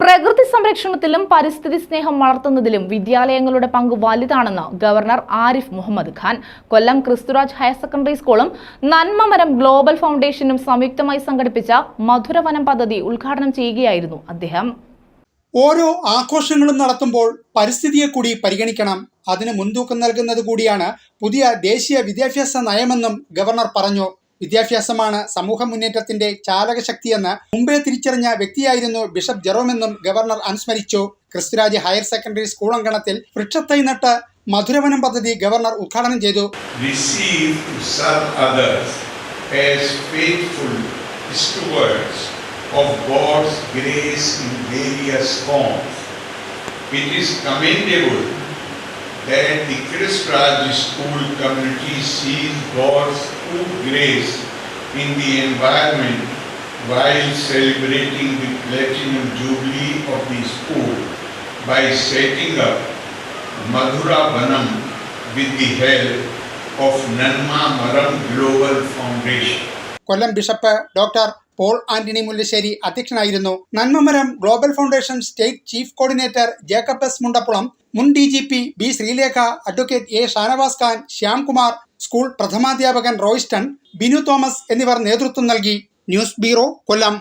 പ്രകൃതി സംരക്ഷണത്തിലും പരിസ്ഥിതി സ്നേഹം വളർത്തുന്നതിലും വിദ്യാലയങ്ങളുടെ പങ്ക് വലുതാണെന്ന് governor Arif Mohammed Khan. Kollam Christuraj higher secondary സ്കൂളും നന്മമരം ഗ്ലോബൽ ഫൗണ്ടേഷനും സംയുക്തമായി സംഘടിപ്പിച്ച മധുരവനം പദ്ധതി ഉദ്ഘാടനം ചെയ്യുകയായിരുന്നു അദ്ദേഹം. ഓരോ ആഘോഷങ്ങളും നടത്തുമ്പോൾ പരിസ്ഥിതിയെ കൂടി പരിഗണിക്കണം. അതിന് മുൻതൂക്കം നൽകുന്നത് കൂടിയാണ് പുതിയ ദേശീയ വിദ്യാഭ്യാസ നയമെന്നും ഗവർണർ പറഞ്ഞു. വിദ്യാഭ്യാസമാണ് സമൂഹ മുന്നേറ്റത്തിന്റെ ചാലകശക്തിയെന്ന് മുമ്പേ തിരിച്ചറിഞ്ഞ വ്യക്തിയായിരുന്നു ബിഷപ്പ് ജെറോമെന്നും ഗവർണർ അനുസ്മരിച്ചു ക്രിസ്തുരാജ് ഹയർ സെക്കൻഡറി സ്കൂൾ അങ്കണത്തിൽ വൃക്ഷത്തൈ നട്ട് മധുരവനം പദ്ധതി ഗവർണർ ഉദ്ഘാടനം ചെയ്തു of God's grace in various forms. It is commendable that the Christ Raj School community sees God's full grace in the environment while celebrating the platinum jubilee of the school by setting up Madhura Vanam with the help of Nanma Maram Global Foundation. Kollam bishop doctor Paul Antony Mullassery അധ്യക്ഷനായിരുന്നു. Nanmamaram global foundation state chief coordinator Jacob S Mundappulam മുൻ D G P B Sreelekha advocate A Shanavas Khan Shyamkumar school പ്രഥമാധ്യാപകൻ റോയിസ്റ്റൺ Binu Thomas എന്നിവർ നേതൃത്വം നൽകി. News bureau Kollam.